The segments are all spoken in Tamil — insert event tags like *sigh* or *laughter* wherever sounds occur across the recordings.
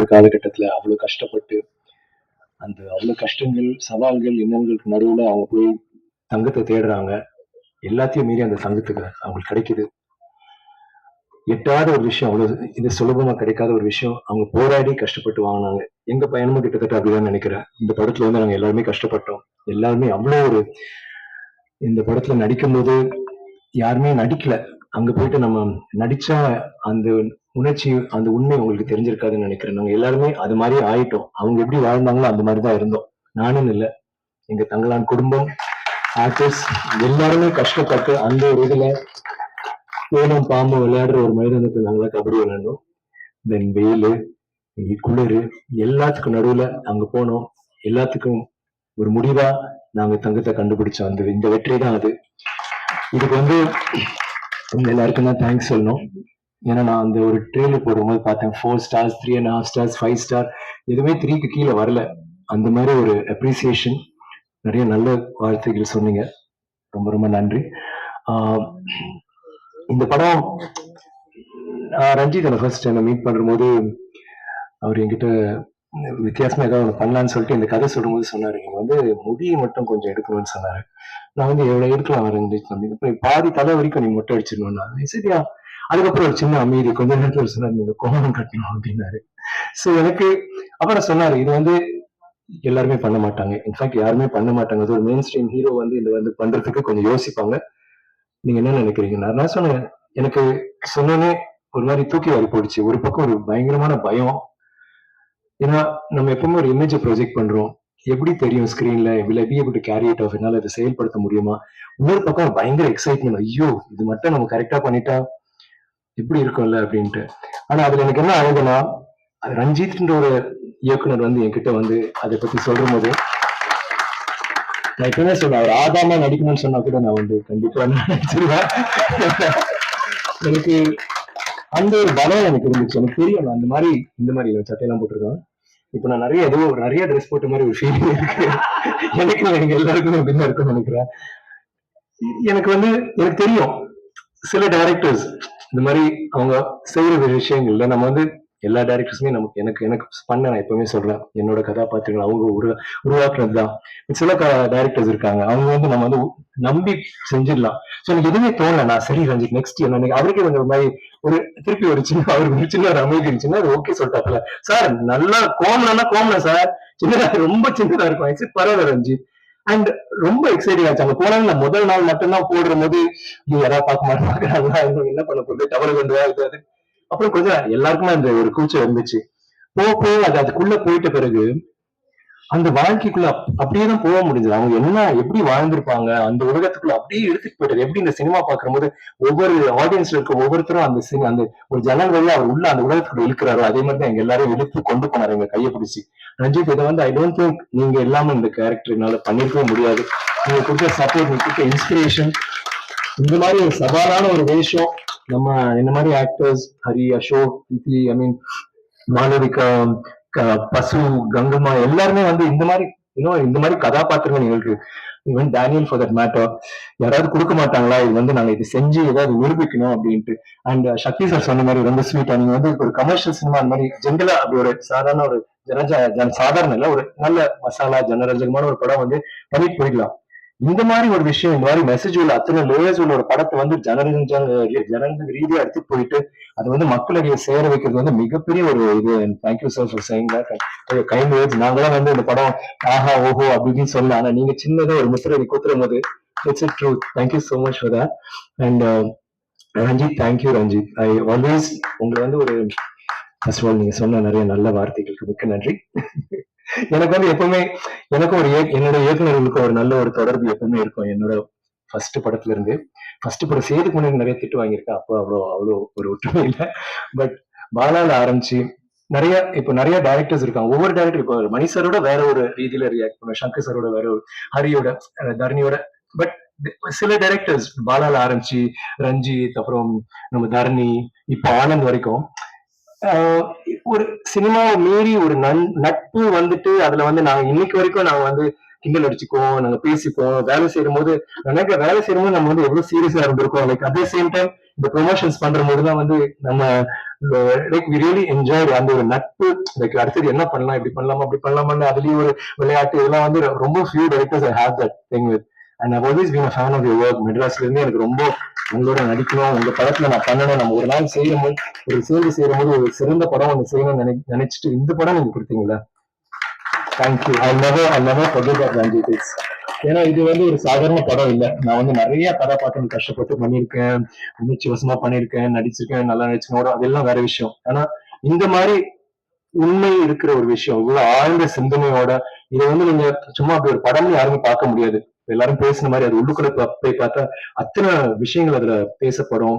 ஒரு காலகட்டத்துல அவ்வளவு கஷ்டப்பட்டு அந்த அவ்வளோ கஷ்டங்கள் சவால்கள் இன்னங்களுக்கு நடுவுல அவங்க போய் தங்கத்தை தேடுறாங்க. எல்லாத்தையும் மீறி அந்த தங்கத்துக்கு அவங்களுக்கு கிடைக்குது. எட்டாத ஒரு விஷயம் அவ்வளவு இது சுலபமா கிடைக்காத ஒரு விஷயம். அவங்க போராடி கஷ்டப்பட்டு வாங்கினாங்க. எங்க பயணமும் கிட்டத்தட்ட அப்படிதான் நினைக்கிறேன். இந்த படத்துல வந்து நாங்க எல்லாருமே கஷ்டப்பட்டோம். எல்லாருமே அவ்வளோ ஒரு இந்த படத்துல நடிக்கும் போது யாருமே நடிக்கல. அங்க போயிட்டு நம்ம நடிச்சா அந்த உணர்ச்சி அந்த உண்மை உங்களுக்கு தெரிஞ்சிருக்காதுன்னு நினைக்கிறேன். நாங்க எல்லாருமே அது மாதிரி ஆயிட்டோம். அவங்க எப்படி வாழ்ந்தாங்களோ அந்த மாதிரி தான் இருந்தோம். நானும் இல்லை. எங்க தங்களான் குடும்பம் ஆக்டர்ஸ் எல்லாருமே கஷ்டப்பட்டு அந்த ஒரு இதுல ஏனம் பாம்பு விளையாடுற ஒரு மைதானத்துக்கு நாங்களா கபடி விளையாண்டோம். தென் வெயில் குளிர் எல்லாத்துக்கும் நடுவுல அங்க போனோம். எல்லாத்துக்கும் ஒரு முடிவா நாங்க தங்கத்தை கண்டுபிடிச்சோம். அந்த இந்த வெற்றி தான் அது. இதுக்கு வந்து உங்க எல்லாருக்கும் தான் தேங்க்ஸ் சொல்லணும். ஏன்னா நான் அந்த ஒரு ட்ரெயிலர் போடும்போது பார்த்தேன். Four stars three and half stars five star எதுவுமே த்ரீக்கு கீழே வரல. அந்த மாதிரி ஒரு அப்ரிசியேஷன் நிறைய நல்ல வார்த்தைகள் சொன்னீங்க. ரொம்ப ரொம்ப நன்றி. இந்த படம் ரஞ்சித் ஃபர்ஸ்ட் என்னை மீட் பண்ணும்போது அவர் என்கிட்ட வித்தியாசமா ஏதாவது ஒன்று பண்ணலான்னு சொல்லிட்டு இந்த கதை சொல்லும்போது சொன்னாரு. நீங்க வந்து முடியை மட்டும் கொஞ்சம் எடுக்கணும்னு சொன்னாரு. நான் வந்து எவ்வளவு எடுக்கலாம் ரஞ்சித் வந்து இப்போ பாதி தலை வரைக்கும் நீ மொட்டை அடிச்சிடணும்னா. சரியா? அதுக்கப்புறம் ஒரு சின்ன அமைதி. கொஞ்ச நேரத்தில் சொன்னார் நீங்க கோணம் கட்டணும் அப்படின்னாரு. சோ எனக்கு அப்புறம் சொன்னாரு இது வந்து எல்லாருமே பண்ண மாட்டாங்க. இன்ஃபேக்ட் யாருமே பண்ண மாட்டாங்க. அது ஒரு மெயின் ஸ்ட்ரீம் ஹீரோ வந்து இது வந்து பண்றதுக்கு கொஞ்சம் யோசிப்பாங்க. நீங்க என்ன நினைக்கிறீங்க நான் நான் சொன்னேன் எனக்கு சொன்னோன்னே ஒரு மாதிரி தூக்கி வாரி போடுச்சு. ஒரு பக்கம் ஒரு பயங்கரமான பயம். ஏன்னா நம்ம எப்பவுமே ஒரு இமேஜை ப்ரொஜெக்ட் பண்றோம். எப்படி தெரியும் ஸ்கிரீன்ல will I be able to என்னால அதை செயல்படுத்த முடியுமா? இன்னொரு பக்கம் பயங்கர எக்ஸைட்மெண்ட் ஐயோ இது மட்டும் நம்ம கரெக்டா பண்ணிட்டா எப்படி இருக்கும்ல? அப்படின்ட்டு. ஆனா அதுல எனக்கு என்ன ஆகுதுன்னா அது ரஞ்சித்ன்ற ஒரு இயக்குனர் வந்து என்கிட்ட வந்து அதை பத்தி சொல்லும் போது நான் எப்பவுமே சொல்லுவேன் அவர் ஆதாமா நடிக்கணும்னு சொன்னா கூட நான் வந்து கண்டிப்பா நினைச்சிருவேன். எனக்கு அந்த ஒரு பலம் எனக்கு இருந்துச்சு. எனக்கு தெரியும். நான் அந்த மாதிரி இந்த மாதிரி சட்டையெல்லாம் போட்டிருக்கேன். இப்ப நான் நிறைய ஏதோ ஒரு நிறைய ட்ரெஸ் போட்ட மாதிரி ஒரு ஃபீலிங் இருக்கு. எனக்கு எங்க எல்லாருக்குமே அப்படிதான் இருக்கும்னு நினைக்கிறேன். எனக்கு வந்து எனக்கு தெரியும். சில டைரக்டர்ஸ் இந்த மாதிரி அவங்க செய்யற விஷயங்கள்ல நம்ம வந்து எல்லா டைரக்டர்ஸுமே நமக்கு எனக்கு எனக்கு பண்ண நான் எப்பவுமே சொல்றேன். என்னோட கதாபாத்திரங்கள் அவங்க உரு உருவாக்குறது தான் சில டைரக்டர்ஸ் இருக்காங்க. அவங்க வந்து நம்ம வந்து நம்பி செஞ்சிடலாம். ஸோ எனக்கு எதுவுமே தோணல. நான் சரி ரஞ்சித் நெக்ஸ்ட் என்ன அவருக்கு இந்த மாதிரி ஒரு திருப்பி ஒரு சின்ன அவருக்கு ஒரு சின்ன ஒரு அமைதி இருந்துச்சுன்னா அது ஓகே சொல்லிட்டாப்ல சார் நல்லா கோமலன்னா கோமல சார் சின்னதா ரொம்ப சின்னதா இருக்கும். ஆயிடுச்சு பரவாயில்ல ரஞ்சித். அண்ட் ரொம்ப எக்ஸைட்டிங் ஆச்சு. அங்க போனாலும் நான் முதல் நாள் மட்டும்தான் போடுற போது நீ யாராவது பார்க்க மாட்டாங்க என்ன பண்ண போகுது டவல் கொண்டு அது. அப்புறம் கொஞ்சம் எல்லாருக்குமே அந்த ஒரு கூச்சம் இருந்துச்சு. போக போக அது அதுக்குள்ள போயிட்ட பிறகு அந்த வாழ்க்கைக்குள்ள அப்படியே தான் போக முடிஞ்சது. அவங்க என்ன எப்படி வாழ்ந்திருப்பாங்க? அந்த உலகத்துக்குள்ள அப்படியே எடுத்துட்டு போயிட்டாரு. எப்படி இந்த சினிமா பாக்கும்போது ஒவ்வொரு ஆடியன்ஸ்ல இருக்க ஒவ்வொருத்தரும் அந்த சினி அந்த ஒரு ஜன்னல் வழியா அவர் உள்ள அந்த உலகத்துக்குள்ள இழுக்கிறாரோ அதே மாதிரி தான் எங்க எல்லாரும் இழுத்து கொண்டு போனாரு எங்க கையை பிடிச்சி. ரஞ்சித் இதை வந்து ஐ டோன்ட் திங்க் நீங்க எல்லாமே இந்த கேரக்டர்னால பண்ணிருக்கவே முடியாது. நீங்க கொடுத்த சப்போர்ட் நீங்க கொடுத்த இன்ஸ்பிரேஷன் இந்த மாதிரி ஒரு சவாலான ஒரு வேஷம் நம்ம இந்த மாதிரி ஆக்டர்ஸ் ஹரி அசோக் பிபி ஐ மீன் மாளவிகா பசு கங்கம்மா எல்லாருமே வந்து இந்த மாதிரி இன்னும் இந்த மாதிரி கதாபாத்திரங்கள் எங்களுக்கு even Daniel for that matter யாராவது கொடுக்க மாட்டாங்களா? இது வந்து நாங்க இது செஞ்சு ஏதாவது நிரூபிக்கணும் அப்படின்ட்டு. அண்ட் uh, சக்தி சார் சொன்ன மாதிரி ரொம்ப ஸ்வீட்டா நீங்க வந்து ஒரு கமர்ஷியல் சினிமா அந்த மாதிரி ஜென்ரலா அப்படி ஒரு சாதாரண ஒரு ஜனஜ ஜன சாதாரண இல்ல ஒரு நல்ல மசாலா ஜனரஞ்சகமான ஒரு படம் வந்து பண்ணிட்டு போயிடலாம். இந்த மாதிரி ஒரு விஷயம் இந்த மாதிரி மெசேஜ் உள்ள அத்தனை லேயர்ஸ் உள்ள ஒரு படத்தை வந்து ஜனரஞ்ச ஜனரஞ்சக ரீதியா எடுத்துட்டு போயிட்டு அது வந்து மக்களிடையே சேர வைக்கிறது வந்து மிகப்பெரிய ஒரு இது. Thank you sir for saying that kind words நாங்களாம் வந்து இந்த படம் ஆஹா ஓஹோ அப்படின்னு இப்படின்னு சொல்லலாம் ஆனா நீங்க சின்னதா ஒரு முத்திரை குத்துரும் போது it's it true thank you so much for that and Ranjith thank you Ranjith. I always உங்களை வந்து ஒரு ஃபர்ஸ்ட் ஆல் நீங்க சொன்ன நிறைய நல்ல வார்த்தைகளுக்கு மிக்க நன்றி. *laughs* எனக்கு வந்து எப்பவுமே எனக்கு ஒரு என்னோட இயக்குநர்களுக்கு ஒரு நல்ல ஒரு தொடர்பு எப்பவுமே இருக்கும். என்னோட ஃபர்ஸ்ட் படத்துல இருந்து ஃபர்ஸ்ட் படம் சேதுக்கு முன்னாடி நிறைய திட்டு வாங்கியிருக்கேன். அப்போ அவ்வளோ அவ்வளோ ஒரு ஒற்றுமை இல்லை. பட் பாலால ஆரம்பிச்சு நிறைய இப்போ நிறைய டைரக்டர்ஸ் இருக்காங்க. ஒவ்வொரு டைரக்டர் இப்போ மணி சரோட வேற ஒரு ரீதியில ரியாக்ட் பண்ணுவோம் சங்கர் சரோட வேற ஒரு ஹரியோட தரணியோட. பட் சில டைரக்டர்ஸ் பாலால ஆரம்பிச்சு ரஞ்சித் அப்புறம் நம்ம தரணி இப்போ ஆனந்த் வரைக்கும் ஒரு சினிமாவை மீறி ஒரு நன் நட்பு வந்துட்டு அதுல வந்து நாங்க இன்னைக்கு வரைக்கும் நாங்க வந்து கிண்டல் அடிச்சுக்குவோம் நாங்க பேசிப்போம் வேலை செய்யும் போது நினைக்க வேலை செய்யும் போது நம்ம வந்து எவ்வளவு சீரியஸா இருந்திருக்கோம். லைக் அதே சேம் டைம் இந்த ப்ரொமோஷன்ஸ் பண்ற போதுதான் வந்து நம்ம லைக் வி ரியலி என்ஜாய் அந்த ஒரு நட்பு. லைக் அடுத்தது என்ன பண்ணலாம் இப்படி பண்ணலாமா அப்படி பண்ணலாமான்னு அதுலயும் ஒரு விளையாட்டு இதெல்லாம் வந்து ரொம்ப few directors I have that thing with and I've always been fan of your work மெட்ராஸ்ல இருந்து எனக்கு ரொம்ப உங்களோட நடிக்கணும் உங்க படத்துல நான் பண்ணணும். நம்ம ஒரு நாள் செய்யும் போது ஒரு சேர்ந்து செய்யும் போது ஒரு சிறந்த படம் ஒன்று செய்யணும்னு நினை நினைச்சிட்டு இந்த படம் நீங்க கொடுத்தீங்களா thank you I never I never Ranjith it's ஏன்னா இது வந்து ஒரு சாதாரண படம் இல்ல. நான் வந்து நிறைய கதாபாத்திரம் கஷ்டப்பட்டு பண்ணியிருக்கேன். உணர்ச்சி வசமா பண்ணியிருக்கேன். நடிச்சிருக்கேன் நல்லா நடிச்சிருக்கேன். அதெல்லாம் வேற விஷயம். ஆனா இந்த மாதிரி உண்மை இருக்கிற ஒரு விஷயம் இவ்வளவு ஆழ்ந்த சிந்தனையோட இதை வந்து நீங்க சும்மா அப்படி ஒரு படம்னு யாருமே பார்க்க முடியாது. எல்லாரும் பேசின மாதிரி அது உள்ளுக்குள்ள போய் பார்த்தா அத்தனை விஷயங்கள் அதுல பேசப்படும்.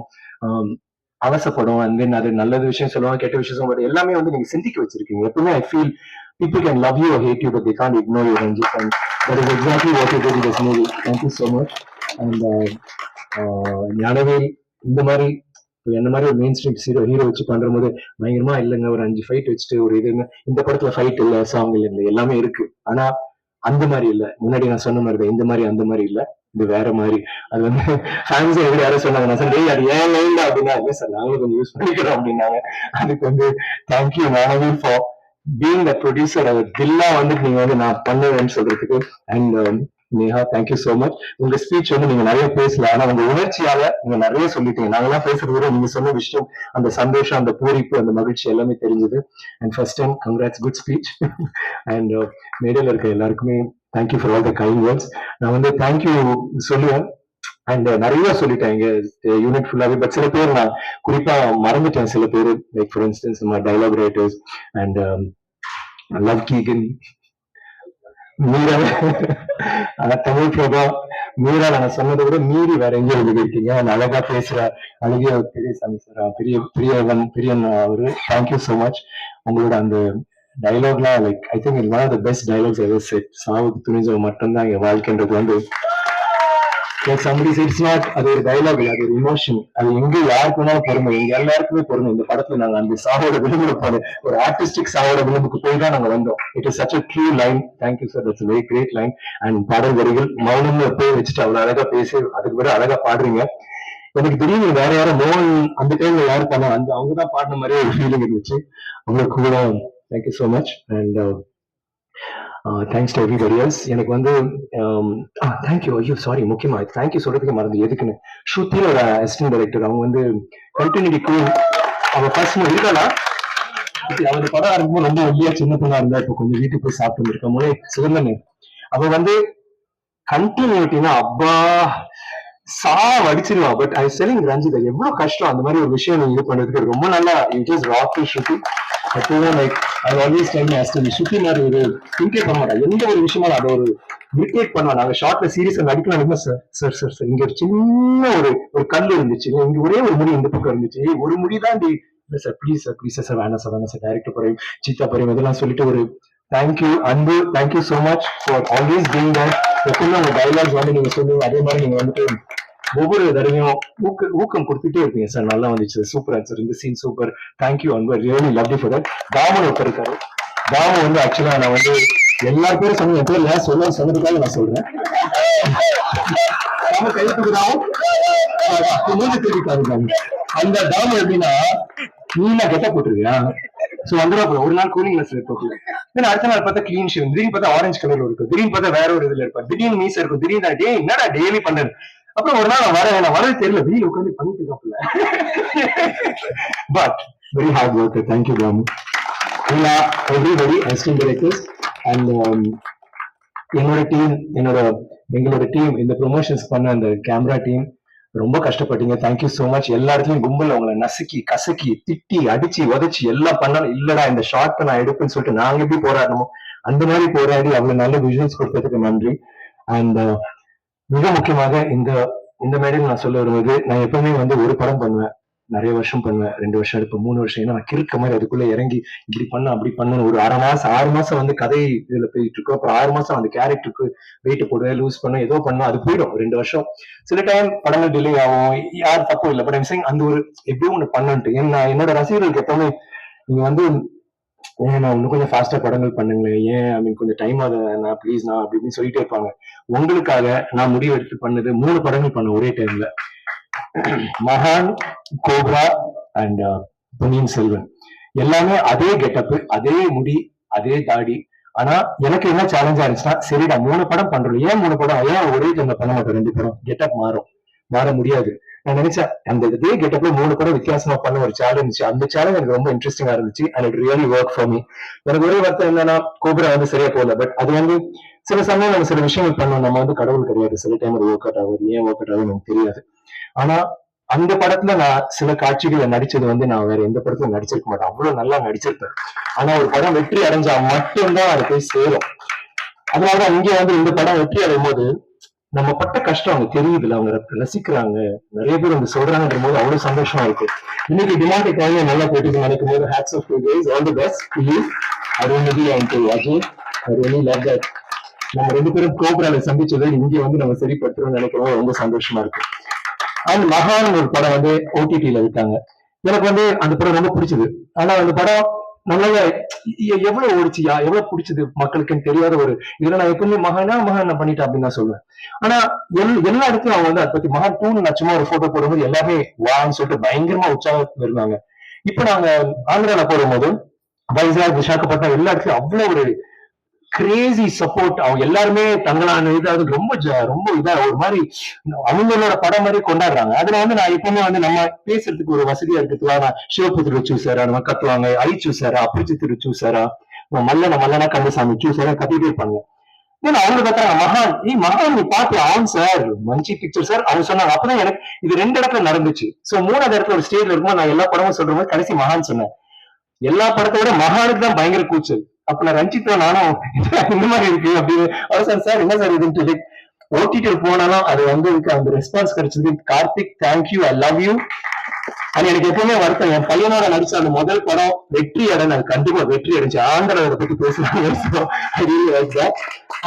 அவசப்படும் அண்ட் தென் அது நல்லது விஷயம் சொல்லுவாங்க கெட்ட விஷயம் சொல்லுவாங்க எல்லாமே வந்து நீங்க சிந்திக்க வச்சிருக்கீங்க. எப்பவுமே I feel people can love you or hate you but they can't ignore you Ranjit. And that is exactly what you did in this movie. Thank you so much. And uh, uh, Gnanavel இந்த மாதிரி என்ன மாதிரி ஒரு மெயின் ஸ்ட்ரீட் ஹீரோ ஹீரோ வச்சு பண்ற போது பயங்கரமா இல்லைங்க ஒரு அஞ்சு ஃபைட் வச்சுட்டு ஒரு இதுங்க இந்த படத்துல ஃபைட் இல்ல சாங் இல்லை எல்லாமே இருக்கு. ஆனா அந்த மாதிரி இல்ல. முன்னாடி நான் சொன்ன மாதிரி தான் இந்த மாதிரி அந்த மாதிரி இல்ல. இது வேற மாதிரி. அது வந்து ஃபேன்ஸ் எப்படி யாரும் சொன்னாங்க நான் சொன்னேன் அது ஏன் லைன் அப்படின்னா இல்லை சார் நாங்களும் கொஞ்சம் யூஸ் பண்ணிக்கிறோம் அப்படின்னாங்க. அதுக்கு வந்து thank you மேனவி for being the producer அவர் தில்லா வந்து நீங்க வந்து நான் பண்ணுவேன்னு சொல்றதுக்கு. And Neha thank you so much உங்க ஸ்பீச் வந்து நீங்க நிறைய பேசல. ஆனா உங்க உணர்ச்சியால நீங்க நிறைய சொல்லிட்டீங்க. நாங்கெல்லாம் பேசுறது விட நீங்க சொன்ன விஷயம் அந்த சந்தோஷம் அந்த பூரிப்பு அந்த மகிழ்ச்சி எல்லாமே தெரிஞ்சது. And first time congrats good speech and மேடையில் இருக்க எல்லாருக்குமே thank you for all the kind words நான் வந்து தேங்க்யூ சொல்லுவேன். அண்ட் uh, நிறைய சொல்லிட்டேன். இங்க யூனிட் ஃபுல்லாவே பட் சில பேர் நான் குறிப்பா மறந்துட்டேன். சில பேர் லைக் ஃபார் இன்ஸ்டன்ஸ் நம்ம டைலாக் ரைட்டர்ஸ் அண்ட் லவ் கீகன் மீரா ஆனா தமிழ் பிரபா மீரா நான் சொன்னதை விட மீறி வேற எங்கேயும் எழுதிருக்கீங்க அழகா பேசுற அழகிய பெரியசாமி சார். பெரிய பெரியவன் பெரியன் அவரு. தேங்க்யூ சோ மச் உங்களோட அந்த டைலாக்லாம் like I think it one of the best dialogues ever said சாவுக்கு துணிஞ்சவ மட்டும்தான் எங்க வாழ்க்கைன்றது வந்து லைக் சம்படி இட்ஸ் நாட் அது ஒரு டைலாக் அது ஒரு இமோஷன் அது எங்க யாருக்கு வேணாலும் பொறுமை எங்க எல்லாருக்குமே பொறுமை. இந்த படத்துல நாங்க அந்த சாவோட விளிம்புல போன ஒரு ஆர்டிஸ்டிக் சாவோட விளிம்புக்கு போய் தான் நாங்க வந்தோம். It is such a true line thank you sir that's very great line and பாடல் வரிகள் மௌனம்னு போய் வச்சுட்டு அவ்வளவு அழகா பேசி அதுக்கு பிறகு அழகா பாடுறீங்க. எனக்கு திடீர்னு வேற யாரும் மோகன் அந்த டைம்ல யாரு பண்ணா அந்த அவங்க தான் பாடின மாதிரியே ஒரு ஃபீலிங் இருந்துச்சு. உங்களுக்கு கூட thank you so much and thanks to everybody else எனக்கு வந்து um, தேங்க்யூ ஐயோ சாரி முக்கியமா தேங்க்யூ சொல்றதுக்கு மறந்து எதுக்குன்னு? ஸ்ருத்தியோட அசிஸ்டன்ட் டைரக்டர் அவங்க வந்து கண்டினியூட்டி கூல் அவ ஃபர்ஸ்ட் இருக்காளா? அவன் படம் ஆரம்பிக்கும் ரொம்ப ஒல்லியா சின்ன பொண்ணா இருந்தா இப்போ கொஞ்சம் வீட்டுக்கு போய் சாப்பிட்டு இருக்க போதே சிவந்தன். அவ வந்து கண்டினியூட்டினா அப்பா சா வடிச்சிருவா பட் ஐ செலிங் ரஞ்சிதா எவ்வளவு கஷ்டம் அந்த மாதிரி ஒரு விஷயம் நீங்க இது பண்றதுக்கு ரொம்ப நல்லா இட் இஸ் ராக் ஷூட்டிங் எப்பவுமே லைக் அது ஆல்வேஸ் டைம் ஆஸ்டன் சுத்தி மாதிரி ஒரு திங்கே பண்ண மாட்டா எந்த ஒரு விஷயமா அதை ஒரு இரிட்டேட் பண்ணுவா நாங்க ஷார்ட்ல சீரியஸா அடிக்கலாம். சார் சார் சார் சார் இங்க ஒரு சின்ன ஒரு ஒரு கல் இருந்துச்சு. இங்க ஒரே ஒரு முடி இந்த பக்கம் இருந்துச்சு. ஏய், ஒரு முடி தான் இல்ல sir please sir please sir வேணாம் சார் வேணாம் சார் டைரக்டர் பரையும் சீத்தா பறையும் இதெல்லாம் சொல்லிட்டு ஒரு thank you Anbu. Thank you so much for always being that எப்பவுமே உங்க டைலாக்ஸ் வந்து நீங்க சொல்லுவீங்க அதே மாதிரி நீங்க வந்துட்டு ஒவ்வொரு தடவையும் ஊக்க ஊக்கம் கொடுத்துட்டே இருப்பீங்க சார் நல்லா வந்துச்சு. சூப்பர் ஆன்சர் இந்த scene super thank you Anbu really lovely for that Thaman ஒருத்தர் இருக்காரு. தாமு வந்து ஆக்சுவலா நான் வந்து எல்லா பேரும் சொன்ன என் பேர் சொல்ல சொன்னதுக்காக நான் சொல்றேன். தாமு மூஞ்சி திருப்பிட்டாரு அந்த தாமு எப்படின்னா நீனா கெட்ட போட்டிருக்கியா? சோ வந்துடா போல. ஒரு நாள் கூலிங் கிளாஸ் இருப்போம் தென் அடுத்த நாள் பார்த்தா கிளீன் ஷேவ் திடீர்னு பார்த்தா ஆரஞ்சு கலர்ல இருக்கும். திடீர்னு பார்த்தா வேற ஒரு இதுல இருப்பா திடீர்னு மீச இருக்கும். திடீர்னு டே என்னடா டெய்லி பண்றது? அப்புறம் ஒரு நாள் வரேன். நான் தெரியல. வெளியில உட்காந்து பண்ணிட்டு இருக்காப்புல. But very hard work thank you Ramu எல்லா எவ்ரிபடி அசிஸ்டன்ட் டைரக்டர்ஸ் அண்ட் என்னோட டீம் என்னோட எங்களோட டீம் இந்த ப்ரொமோஷன்ஸ் பண்ண அந்த கேமரா டீம் ரொம்ப கஷ்டப்பட்டீங்க. தேங்க்யூ ஸோ மச் எல்லா இடத்துலையும் கும்பல் உங்களை நசுக்கி கசக்கி திட்டி அடிச்சு உதச்சி எல்லாம் பண்ணாலும் இல்லடா இந்த ஷார்ட் நான் எடுப்பேன்னு சொல்லிட்டு நாங்க எப்படி போராடணுமோ அந்த மாதிரி போராடி அவ்வளவு நல்ல விஷன்ஸ் கொடுத்ததுக்கு நன்றி. அண்ட் மிக முக்கியமாக இந்த இந்த மேடையில் நான் சொல்ல வருவது நான் எப்பவுமே வந்து ஒரு படம் பண்ணுவேன் நிறைய வருஷம் பண்ணுவேன் ரெண்டு வருஷம் எடுப்பேன் மூணு வருஷம் ஏன்னா நான் கிறுக்க மாதிரி அதுக்குள்ள இறங்கி இப்படி பண்ண அப்படி பண்ணணும் ஒரு அரை மாசம் ஆறு மாசம் வந்து கதை இதுல போயிட்டு இருக்கோம் அப்புறம் ஆறு மாசம் அந்த கேரக்டருக்கு வெயிட் போடுவேன் லூஸ் பண்ண ஏதோ பண்ணும் அது போயிடும் ரெண்டு வருஷம். சில டைம் படங்கள் டிலே ஆகும் யார் தப்பும் இல்லை பட் ஐம் அந்த ஒரு எப்படியும் ஒன்று பண்ணன்ட்டு ஏன்னா என்னோட ரசிகர்களுக்கு எப்பவுமே நீங்க வந்து ஏன் நான் இன்னும் கொஞ்சம் ஃபாஸ்டா படங்கள் பண்ணுங்களேன். ஏன் ஐ மீன் கொஞ்சம் டைம் ஆகுது நான் ப்ளீஸ் நான் அப்படி இப்படின்னு சொல்லிட்டே இருப்பாங்க. உங்களுக்காக நான் முடிவு எடுத்து பண்ணது மூணு படங்கள் பண்ண ஒரே டைம்ல மகான் cobra and uh, Ponniyin Selvan. எல்லாமே அதே கெட்டப்பு அதே முடி அதே தாடி. ஆனா எனக்கு என்ன சேலஞ்சா இருந்துச்சுன்னா சரிடா மூணு படம் பண்றோம். ஏன் மூணு படம்? ஏன் ஒரே டைம்ல பண்ண மாட்டோம்? ரெண்டு படம். கெட்டப் மாறும். மாற முடியாது. நான் நினைச்சேன் அந்த இதே கெட்டப்ல மூணு படம் வித்தியாசமா பண்ண ஒரு சேலஞ்ச் அந்த சேலஞ்ச் எனக்கு ரொம்ப இன்ட்ரெஸ்டிங்கா இருந்துச்சு and it really work for me எனக்கு ஒரே வார்த்தை என்னன்னா கோபுரா வந்து சரியா போகல பட் அது வந்து சில சமயம் நம்ம சில விஷயங்கள் பண்ணோம். நம்ம வந்து கடவுள் கிடையாது. சில டைம் அது ஒர்க் அவுட் ஆகுது ஏன் ஒர்க் அவுட் ஆகுது எனக்கு தெரியாது. ஆனா அந்த படத்துல நான் சில காட்சிகளை நடிச்சது வந்து நான் வேற எந்த படத்துல நடிச்சிருக்க மாட்டேன். அவ்வளவு நல்லா நடிச்சிருப்பேன். ஆனா ஒரு படம் வெற்றி அடைஞ்சா மட்டும்தான் அது போய் சேரும். அதனாலதான் இங்க வந்து இந்த படம் வெற்றி அடையும் போது நம்ம பட்ட கஷ்டம் அவங்க தெரியுதுல அவங்க ரசிக்கிறாங்க. நிறைய பேர் வந்து சொல்றாங்கன்ற போது அவ்வளவு சந்தோஷமா இருக்கு. இன்னைக்கு டிமாண்ட் குழந்தை நல்லா போயிட்டு நினைக்கும் போது hats off to guys all the best to you Arunmathi and to Ajay Aruni love that நம்ம ரெண்டு பேரும் கோபுரால சந்திச்சதை இங்க வந்து நம்ம சரிப்படுத்துறோம்னு நினைக்கிறோம் ரொம்ப சந்தோஷமா இருக்கு. அண்ட் மகான் ஒரு படம் வந்து ஓடிடியில விட்டாங்க. எனக்கு வந்து அந்த படம் ரொம்ப பிடிச்சது. ஆனா அந்த படம் நல்லா எவ்வளவு ஓடிச்சியா? எவ்வளவு பிடிச்சது மக்களுக்குன்னு தெரியாத ஒரு இதுல நான் எப்பவுமே மகானா மகான் நான் பண்ணிட்டேன் அப்படின்னு நான் சொல்லுவேன் ஆனா எல் எல்லா இடத்துலயும் அவங்க வந்து அதை பத்தி மகான் டூ நான் சும்மா ஒரு போட்டோ போடும்போது எல்லாமே வான்னு சொல்லிட்டு பயங்கரமா உற்சாகம் இருந்தாங்க. இப்ப நாங்க ஆந்திரால போடும்போது வைசாக் விசாகப்பட்டினம் எல்லா இடத்துலயும் அவ்வளவு ஒரு கிரேசி சப்போர்ட் அவங்க எல்லாருமே தங்களான இது ரொம்ப ரொம்ப இதா ஒரு மாதிரி அவங்களோட படம் மாதிரி கொண்டாடுறாங்க. அதுல வந்து நான் எப்பவுமே வந்து நம்ம பேசுறதுக்கு ஒரு வசதியா இருக்கிறதுவா நான் சிவபுத்திர சூசாரா நம்ம கத்துவாங்க ஐ சூசாரா அப்ரிச்சித்திரு சூசாரா மல்லன மல்லனா கந்தசாமி சூசாரா கத்திட்டே இருப்பாங்க. ஏன்னா அவங்க கத்துறாங்க மகான். நீ மகான் நீ பாத்து ஆன் சார் மஞ்சி பிக்சர் சார் அவங்க சொன்னாங்க. அப்பதான் எனக்கு இது ரெண்டு இடத்துல நடந்துச்சு. சோ மூணாவது இடத்துல ஒரு ஸ்டேஜ்ல இருக்கும்போது நான் எல்லா படமும் சொல்ற கடைசி மகான் சொன்னேன். எல்லா படத்தை விட மகானுக்கு தான் பயங்கர கூச்சல். அப்ப நான் நானும் இந்த மாதிரி இருக்கு அப்படின்னு. அவர் சார் சார் என்ன சார் இதுன்னு ஓட்டிட்டு போனாலும் அது வந்து எனக்கு அந்த ரெஸ்பான்ஸ் கிடைச்சது. Karthik thank you I love you அது எனக்கு எப்பவுமே வருத்தம். என் பையனோட நடிச்ச அந்த முதல் படம் வெற்றி அடைந்து அது கண்டிப்பா வெற்றி அடைஞ்சு ஆந்திர பத்தி பேசுறாங்க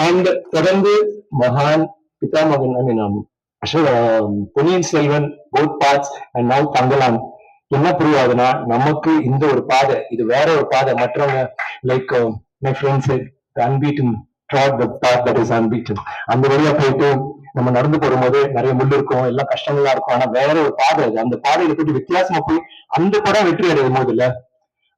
அண்ட் தொடர்ந்து மகான் Pithamagan I Ponniyin Selvan both parts and now Thangalaan. என்ன புரியாதுன்னா நமக்கு இந்த ஒரு பாதை இது வேற ஒரு பாதை. மற்றவங்க like my friends அன்பீட்டும் trod the path that is unbeaten அந்த வழியா போயிட்டு நம்ம நடந்து போகும்போது நிறைய முள் இருக்கும் எல்லாம் கஷ்டங்களா இருக்கும். ஆனா வேற ஒரு பாதை அது. அந்த பாதையில போயிட்டு வித்தியாசமா போய் அந்த படம் வெற்றி அடையும் போது இல்ல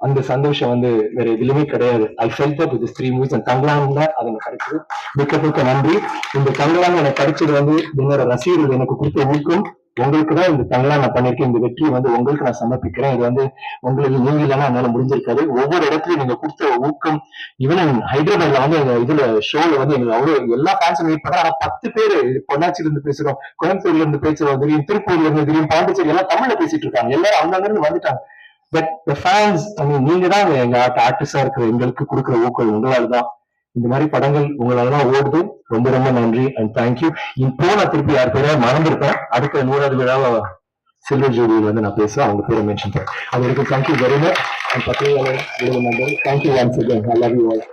அந்த சந்தோஷம் வந்து வேற எதுலயுமே கிடையாது. ஐ ஃபெல்ட் தட் இது த்ரீ மூவிஸ் அந்த தங்கலாம்ல அது எனக்கு கிடைச்சது மிக்க மிக்க நன்றி. இந்த தங்கலாம் எனக்கு கிடைச்சது வந்து என்னோட ரசிகர்கள் எனக்கு கொடுத்த ஊக்கம். உங்களுக்கு தான் இந்த தங்கலாம் நான் பண்ணிருக்கேன் இந்த வெற்றியை வந்து உங்களுக்கு நான் சமர்ப்பிக்கிறேன். இது வந்து உங்களுக்கு நீங்க இல்லைன்னா என்னால முடிஞ்சிருக்காது. ஒவ்வொரு இடத்துலயும் நீங்க கொடுத்த ஊக்கம் ஈவன் ஹைதராபாத்ல வந்து எங்க இதுல ஷோல வந்து எங்க அவ்வளவு எல்லா ஃபேன்ஸும் மீட் பண்ணா ஆனா பத்து பேர் பொள்ளாச்சியில இருந்து பேசுறோம் கோயம்புத்தூர்ல இருந்து பேசுறோம் தெரியும் திருப்பூர்ல இருந்து தெரியும் பாண்டிச்சேரி எல்லாம் தமிழ்ல பேசிட்டு இருக்காங்க. எல்லாரும் அங்க இருந்து வந்துட்டாங்க. பட் த ஃபேன்ஸ் ஐ மீன் நீங்க தான் எங்க ஆர்டிஸ்டா இருக்கிற எங்களுக்கு கொடுக்குற ஊக்கம் உங்களால தான். இந்த மாதிரி படங்கள் உங்களால ஓடுது. ரொம்ப ரொம்ப நன்றி அண்ட் தேங்க்யூ இப்போ நான் திருப்பி யார் பேரையா மறந்துருப்பேன். அடுத்த நூறாவது விழாவை சில்வர் ஜூபியில் வந்து நான் பேசுவேன். அவங்க பேரை மென்ஷன் பண்ணேன் அது வரைக்கும் thank you very much and பத்திரிகையாளர் number thank you once again I love you all